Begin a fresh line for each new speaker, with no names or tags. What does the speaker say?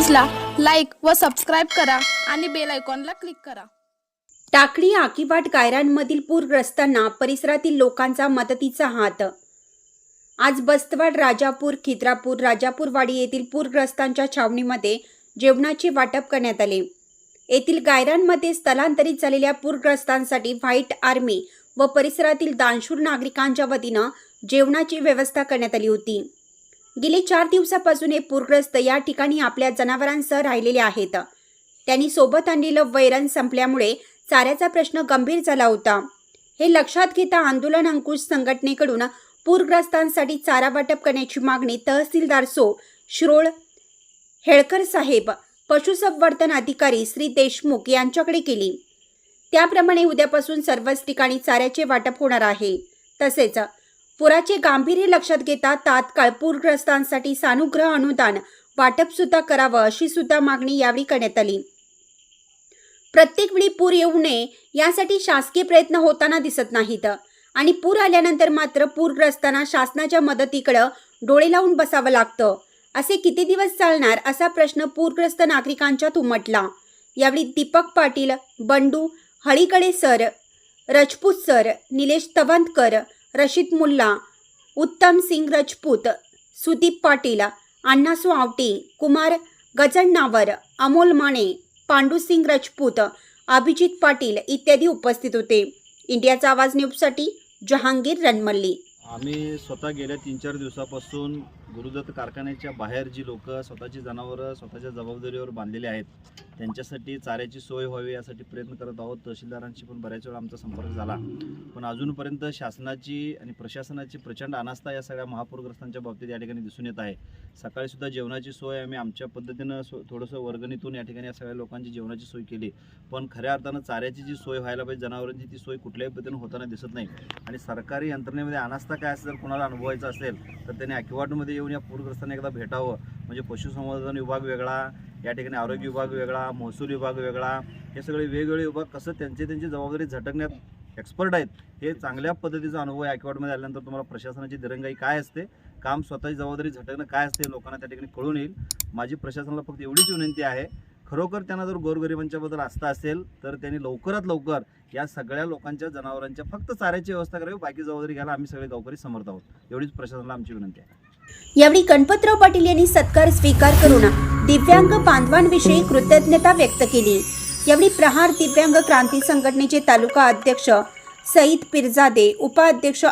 व सबस्क्राईब करा आणि बेल आयकॉनला क्लिक करा.
टाकळी आकिबाट गायरांमधील पूरग्रस्तांना परिसरातील लोकांचा मदतीचा हात. आज बस्तवाड राजापूर खिद्रापूर राजापूरवाडी येथील पूरग्रस्तांच्या छावणीमध्ये जेवणाचे वाटप करण्यात आले. येथील गायरांमध्ये स्थलांतरित झालेल्या पूरग्रस्तांसाठी व्हाईट आर्मी व परिसरातील दानशूर नागरिकांच्या वतीनं जेवणाची व्यवस्था करण्यात आली होती. गेले चार दिवसापासून हे पूरग्रस्त या ठिकाणी आपल्या जनावरांसह राहिलेले आहेत. त्यांनी सोबत आणलेलं वैरण संपल्यामुळे चाऱ्याचा प्रश्न गंभीर झाला होता. हे लक्षात घेता आंदोलन अंकुश संघटनेकडून पूरग्रस्तांसाठी चारा वाटप करण्याची मागणी तहसीलदार सो. श्रोळ हेळकर साहेब पशुसंवर्धन अधिकारी श्री देशमुख यांच्याकडे केली. त्याप्रमाणे उद्यापासून सर्वच ठिकाणी चाऱ्याचे वाटप होणार आहे. तसेच पुराचे गांभीर्य लक्षात घेता तात्काळ पूरग्रस्तांसाठी सानुग्रह अनुदान वाटप सुद्धा करावं अशी सुद्धा मागणी यावेळी करण्यात आली. प्रत्येक वेळी पूर येऊ नये यासाठी शासकीय प्रयत्न होताना दिसत नाहीत आणि पूर आल्यानंतर मात्र पूरग्रस्तांना शासनाच्या मदतीकडं डोळे लावून बसावं लागतं. असे किती दिवस चालणार असा प्रश्न पूरग्रस्त नागरिकांच्यात उमटला. यावेळी दीपक पाटील बंडू हळीकडे सर रजपूत सर निलेश तवंतकर रशीद मुल्ला उत्तम सिंग रजपूत सुदीप पाटील अण्णासू आवटे कुमार गजण्णावर अमोल माने पांडुसिंग राजपूत अभिजित पाटील इत्यादी उपस्थित होते. इंडियाचा आवाज न्यूजसाठी जहांगीर रणमल्ली.
आम्ही स्वतः गेल्या तीन चार दिवसापासून गुरुदत्त कारखान्याच्या बाहेर जी लोक स्वतःची जनावरं स्वतःच्या जबाबदारीवर बांधलेली आहेत त्यांच्यासाठी चाऱ्याची सोय व्हावी यासाठी प्रयत्न करत आहोत. तहसीलदारांशी पण बऱ्याच वेळा आमचा संपर्क झाला. पण अजूनपर्यंत शासनाची आणि प्रशासनाची प्रचंड अनास्था या सगळ्या महापूरग्रस्तांच्या बाबतीत या ठिकाणी दिसून येत आहे. सकाळीसुद्धा जेवणाची सोय आम्ही आमच्या पद्धतीनं सो थोडंसं वर्गणीतून या ठिकाणी या सगळ्या लोकांची जेवणाची सोय केली. पण खऱ्या अर्थानं चाऱ्याची जी सोय व्हायला पाहिजे जनावरांची ती सोय कुठल्याही पद्धतीनं होताना दिसत नाही. आणि सरकारी यंत्रणेमध्ये अनास्था काय असेल जर कोणाला अनुभवायचं असेल तर त्यांनी ॲक्युवाटमध्ये येऊन या पूरग्रस्तांना एकदा भेटावं. म्हणजे पशुसंवर्धन विभाग वेगळा या ठिकाणी आरोग्य विभाग वेगळा महसूल विभाग वेगळा हे सगळे वेगवेगळे विभाग कसं त्यांची त्यांची जबाबदारी झटकण्यात एक्सपर्ट आहेत हे चांगल्या पद्धतीचा अनुभव ॲक्वॉर्डमध्ये आल्यानंतर तुम्हाला प्रशासनाची दिरंगाई काय असते काम स्वतःची जबाबदारी झटकणं काय असते लोकांना त्या ठिकाणी कळून येईल. माझी प्रशासनाला फक्त एवढीच विनंती आहे खरोखर त्यांना जर गोरगरिबांच्याबद्दल आस्था असेल तर त्यांनी लवकरात लवकर या सगळ्या लोकांच्या जनावरांच्या फक्त चाऱ्याची व्यवस्था करावी बाकी जबाबदारी घ्यायला आम्ही सगळे गावकरी समर्थ आहोत. एवढीच प्रशासनाला आमची विनंती आहे.
यावेळी गणपतराव पाटील यांनी सत्कार स्वीकार करून दिव्यांग बांधवांविषयी कृतज्ञता व्यक्त केली. यावेळी प्रहार दिव्यांग क्रांती संघटनेचे तालुका अध्यक्ष सईद पिरजादे उपाध्यक्ष